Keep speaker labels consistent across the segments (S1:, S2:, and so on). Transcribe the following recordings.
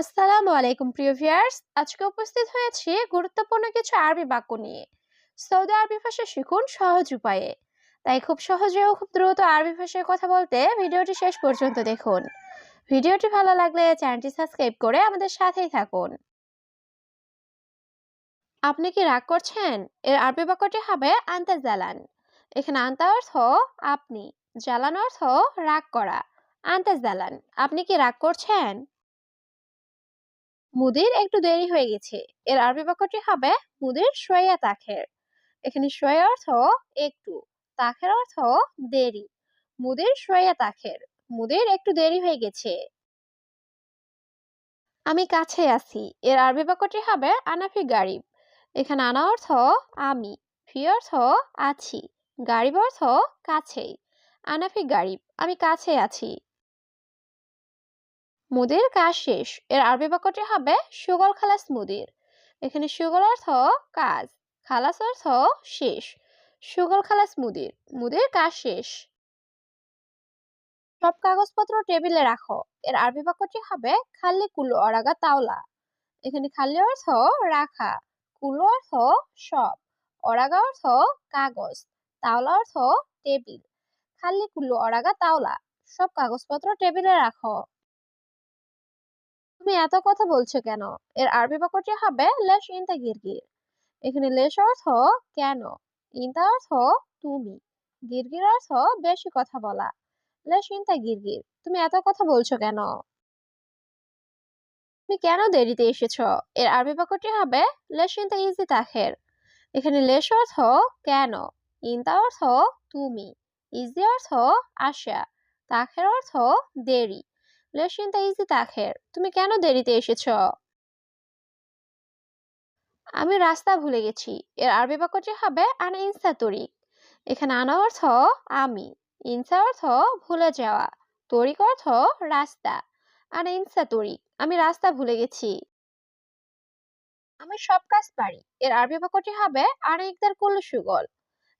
S1: আসসালামু আলাইকুম, প্রিয় ভিউয়ার্স। আজকে উপস্থিত হয়েছি গুরুত্বপূর্ণ কিছু আরবি বাক্য নিয়ে। সৌদি আরবি ভাষা শিখুন সহজ উপায়ে। তাই খুব সহজে ও খুব দ্রুত আরবি ভাষায় কথা বলতে ভিডিওটি শেষ পর্যন্ত দেখুন। ভিডিওটি ভালো লাগলে চ্যানেলটি সাবস্ক্রাইব করে আমাদের সাথেই থাকুন। আপনি কি রাগ করছেন? এর আরবি বাক্যটি হবে আন্তা জ্বালান এখানে আন্তা অর্থ আপনি। জ্বালান অর্থ রাগ করা। আন্তা জ্বালান আপনি কি রাগ করছেন? মুদির একটু দেরি হয়ে গেছে। এর আরবি বাক্যটি হবে মুদির শোয়া তাখের। এখানে শোয়া অর্থ একটু, তাখের অর্থ দেরি। মুদির শোয়া তাখের, মুদির একটু দেরি হয়ে গেছে। আমি কাছে আছি। এর আরবি বাক্যটি হবে আনাফি গারিব। এখানে আনা অর্থ আমি, ফি অর্থ আছি, গারিব অর্থ কাছেই। আনাফি গারিব, আমি কাছে আছি। মুদির কাজ শেষ। এর আরবি বাক্যটি হবে সুগল খালাস মুদির। এখানে সুগল অর্থ কাজ, খালাস অর্থ শেষ। সুগল খালাস মুদির মুদির কাজ শেষ। সব কাগজপত্র টেবিলে রাখো। এর আরবি বাক্যটি হবে খালি কুলো অরাগা তাওলা। এখানে খালি অর্থ রাখা, কুলো অর্থ সব, অরাগা অর্থ কাগজ, তাওলা অর্থ টেবিল, খালি কুলো অরাগা তাওলা। সব কাগজপত্র টেবিলে রাখো। তুমি এত কথা বলছো কেন? এর আরবি বাক্যটি হবে লেশ ইনতা গিরগির। এখানে লেশ অর্থ কেন? ইনতা অর্থ তুমি। গিরগির অর্থ বেশি কথা বলা। লেশ ইনতা গিরগির, তুমি এত কথা বলছো কেন? তুমি কেন দেরিতে এসেছ? এর আরবি বাক্যটি হবে লেশ ইনতা ইজি তাখের এখানে লেশ অর্থ কেন? ইনতা অর্থ তুমি। ইজি অর্থ আশা তাখের অর্থ দেরি। লেশিনতা ইজি তাখের তুমি কেন দেরিতে এসেছ? আমি রাস্তা ভুলে গেছি, এর আরবি বাক্যটি হবে আনা ইনসা তরিক এখানে আনা অর্থ আমি, ইনসা অর্থ ভুলে যাওয়া তরিক অর্থ রাস্তা, আনা ইনসা তরিক আমি রাস্তা ভুলে গেছি। আমি সব কাজ পারি, এর আরবি বাক্যটি হবে আনা ইকদার কুল্লু সুগল।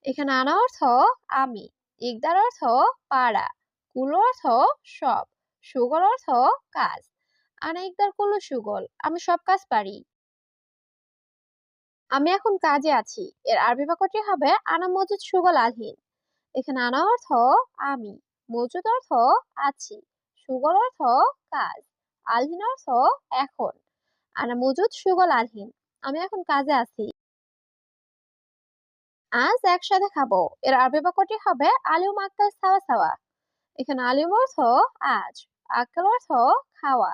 S1: এখানে আনা অর্থ আমি, ইকদার অর্থ পারা কুল অর্থ সব। সুগল অর্থ কাজ। আনা ইকদার কুল্লু সুগল, আমি সব কাজ পারি। আমি এখন কাজে আছি। এর আরবি বাক্যটি হবে, আনা মজুদ সুগল আলহীন। এখানে আনা অর্থ, আমি। মজুদ অর্থ, আছি। সুগল অর্থ, কাজ। আলহীন অর্থ, এখন। আনা মজুদ সুগল আলহীন। আমি এখন কাজে আছি। আজ একসাথে খাব। এর আরবি বাক্যটি হবে, আলিম আক্কাল সাওয়া সাওয়া। এখানে আলিম অর্থ, আজ। অর্থ খাওয়া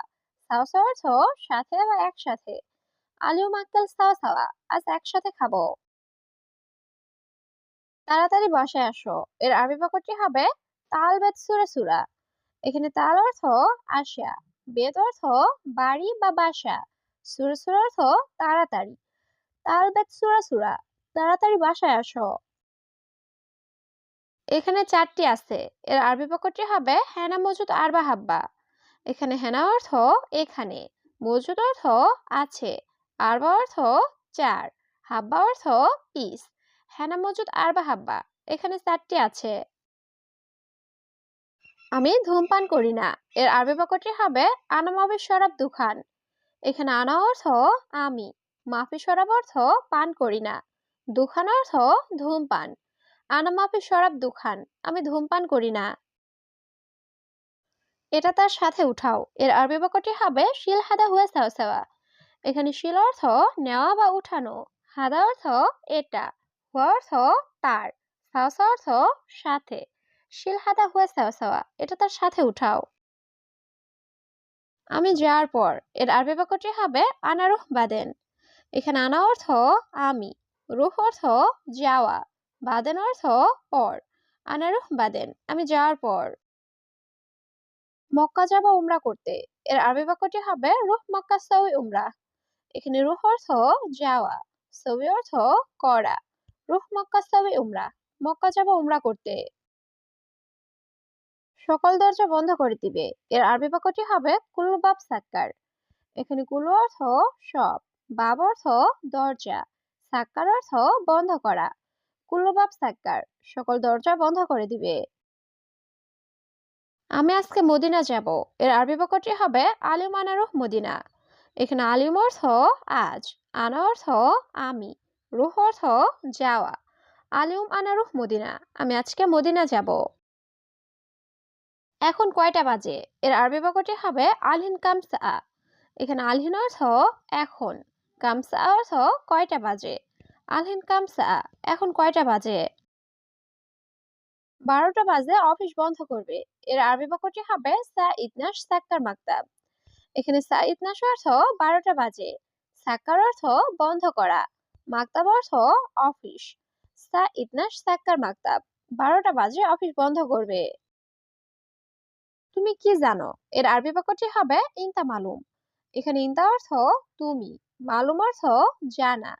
S1: অর্থ সাথে বা একসাথে। আলিম আক্কাল সাওয়া সাওয়া, আজ একসাথে তাড়াতাড়ি বাসায় আসো। এর আরবি বাক্যটি হবে তাল বেত সুরা সুরা। এখানে তাল অর্থ আসা বেত অর্থ বাড়ি বা বাসা, সুরা সুরা অর্থ তাড়াতাড়ি। তাল বেত সুরা সুরা, তাড়াতাড়ি বাসায় আসো। এখানে চারটি আছে। এর আরবি বাক্যটি হবে হেনা, মজুদ, আরবা, হাব্বা। এখানে হেনা অর্থ এখানে, মজুদ অর্থ আছে, আরবা অর্থ চার, হাব্বা অর্থ পিস হেনা, মজুদ, আরবা, হাব্বা। এখানে চারটি আছে। আমি ধূমপান করি না। এর আরবি বাক্যটি হবে আনা, মাফি, শরাব, দুখান। এখানে আনা অর্থ আমি, মাফি, শরাব অর্থ পান করি না। দুখান অর্থ ধূমপান। আনা মাফি শরাব দুখান, আমি ধূমপান করি না। এটা তার সাথে উঠাও। এর আরবি বাক্যটি হবে, শিল হাদা হুয়া সাওসাওয়া এখানে শিল অর্থ নেওয়া বা উঠানো। হাদা অর্থ এটা, হুয়া অর্থ তার সাওসা অর্থ সাথে। শিল হাদা হুয়া সাওসাওয়া এটা তার সাথে উঠাও। আমি যাওয়ার পর, এর আরবি বাক্যটি হবে আনারুহ বাদেন। এখানে আনা অর্থ, আমি। রুহ অর্থ, যাওয়া। বাদেন অর্থ পর, আনারুহ বাদেন, আমি যাওয়ার পর। মক্কা যাব উমরা করতে, এর আরবি বাক্যটি হবে রুহ মক্কা সৌই উমরা। এখানে রুহ অর্থ যাওয়া, সৌই অর্থ করা। রুহ মক্কা সৌই উমরা, মক্কা যাব উমরা করতে। সকল দরজা বন্ধ করে দিবে, এর আরবি বাক্যটি হবে কুল্লু বাব সাক্কার। এখানে কুল্লু অর্থ সব, বাব অর্থ দরজা, সাক্কার অর্থ বন্ধ করা। কুল্লু বাব সাক্কার, সকল দরজা বন্ধ করে দিবে। আমি আজকে মদিনা যাব। এর আরবি বাক্যটি হবে আলিম আনারুহ মদিনা। এখানে আলিম অর্থ আজ, আনা অর্থ আমি, রুহ অর্থ যাওয়া। আলিম আনারুহ মদিনা, আমি আজকে মদিনা যাব। এখন কয়টা বাজে? এর আরবি বাক্যটি হবে আলহিন কামসা। এখানে আলহিন অর্থ এখন, কামসা অর্থ কয়টা বাজে? আলহিন কামসা, এখন কয়টা বাজে? বারোটা বাজে, অফিস বন্ধ করবে। এর আরবি বাক্যটি হবে সা ইতনাস সাক্কার মাকতাব। এখানে সা ইতনাস অর্থ বারোটা বাজে। সাক্কার অর্থ বন্ধ করা। মাকতাব অর্থ অফিস। সা ইতনাস সাক্কার মাকতাব, বারোটা বাজে, অফিস বন্ধ করবে। তুমি কি জানো? এর আরবি বাক্যটি হবে ইনতা মালুম। এখানে ইনতা অর্থ তুমি, মালুম অর্থ জানা।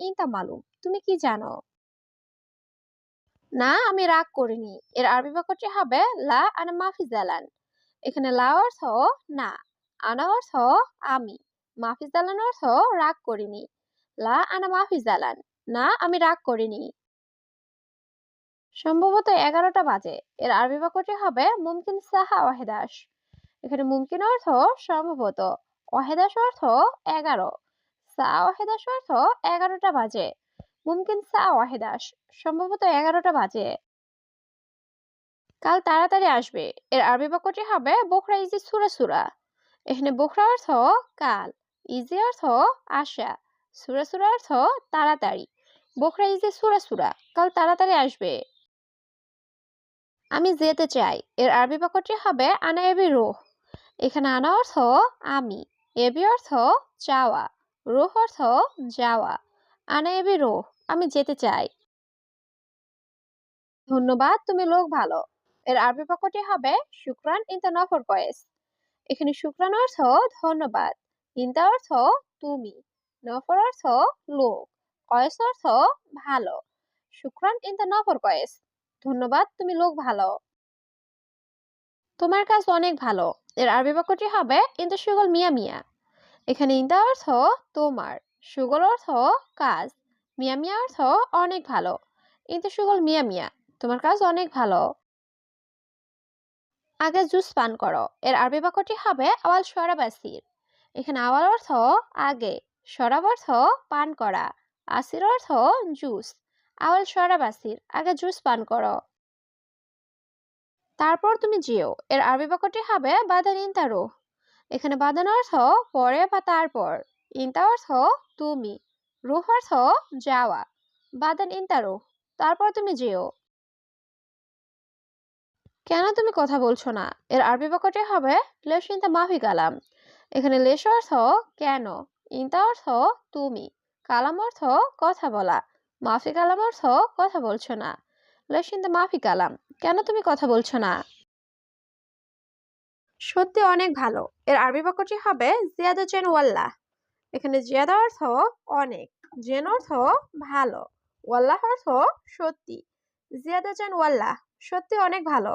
S1: ইনতা মালুম, তুমি কি জানো? না, আমি রাগ করিনি। এর আরবি বাক্যটি হবে লা আনা মাফি জালান এখানে লা অর্থ না, আনা অর্থ আমি। মাফি জালান অর্থ রাগ করিনি। লা আনা মাফি জালান না, আমি রাগ করিনি। সম্ভবত এগারোটা বাজে। এর আরবি বাক্যটি হবে মুমকিন সাহা ওয়াহেদাস। এখানে মুমকিন অর্থ সম্ভবত, ওয়াহেদাস অর্থ এগারো। এগারোটা বাজে। মুমকিন সম্ভবত এগারোটা বাজে। কাল তাড়াতাড়ি আসবে। এর আরবি বাক্যটি হবে বোখরা ইজি সুরা সুরা। এখানে বোখরা অর্থ কাল, ইজি অর্থ আশা, সুরা সুরা অর্থ তাড়াতাড়ি। বোখরা ইজি সুরা সুরা, কাল তাড়াতাড়ি আসবে। আমি যেতে চাই। এর আরবি বাক্যটি হবে আনা এবি রোহ। এখানে আনা অর্থ আমি এবি অর্থ চাওয়া। রোহ অর্থ যাওয়া। আনা এবি রোহ, আমি যেতে চাই। ধন্যবাদ, তুমি লোক ভালো। এর আরবি বাক্যটি হবে, শুক্রান ইনতা নফর কয়েস এখানে শুক্রান অর্থ ধন্যবাদ, ইনতা অর্থ তুমি, নফর অর্থ লোক, কয়েস অর্থ ভালো, শুক্রান ইনতা নফর কয়েস ধন্যবাদ, তুমি লোক ভালো। তোমার কাজ অনেক ভালো। এর আরবি বাক্যটি হবে ইন্দা সুগল মিয়া মিয়া। এখানে ইন্দা অর্থ তোমার, সুগল অর্থ কাজ, মিয়া মিয়া অর্থ অনেক ভালো। ইন্দা সুগল মিয়া মিয়া, তোমার কাজ অনেক ভালো। আগে জুস পান করো, এর আরবি বাক্যটি হবে আওয়াল সরাবাসির এখানে আওয়াল অর্থ আগে সরাব অর্থ পান করা, আসির অর্থ জুস, আওয়াল সরাবাসির আগে জুস পান করো। তারপর তুমি যেও এর আরবি বাক্যটি হবে বাদান ইনতারো এখানে বাদান অর্থ পরে বা তারপর। ইনতা অর্থ তুমি। রুহ অর্থ যাওয়া। বাদান ইনতারো তারপর তুমি যেও। কেন তুমি কথা বলছো না? এর আরবি বাক্যটি হবে, লেশ ইনতা মাফি কালাম। এখানে লেশ অর্থ, কেন? ইনতা অর্থ, তুমি। কালাম অর্থ, কথা বলা। মাফি কালাম অর্থ, কথা বলছো না। লেশ ইনতা মাফি কালাম। কেন তুমি কথা বলছো না? সত্যি অনেক ভালো। এর আরবি বাক্যটি হবে জিয়াদা জেন ওয়াল্লাহ। এখানে জিয়াদা অর্থ অনেক, জেন অর্থ ভালো, ওয়াল্লাহ অর্থ সত্যি, জিয়াদা জেন ওয়াল্লাহ সত্যি অনেক ভালো।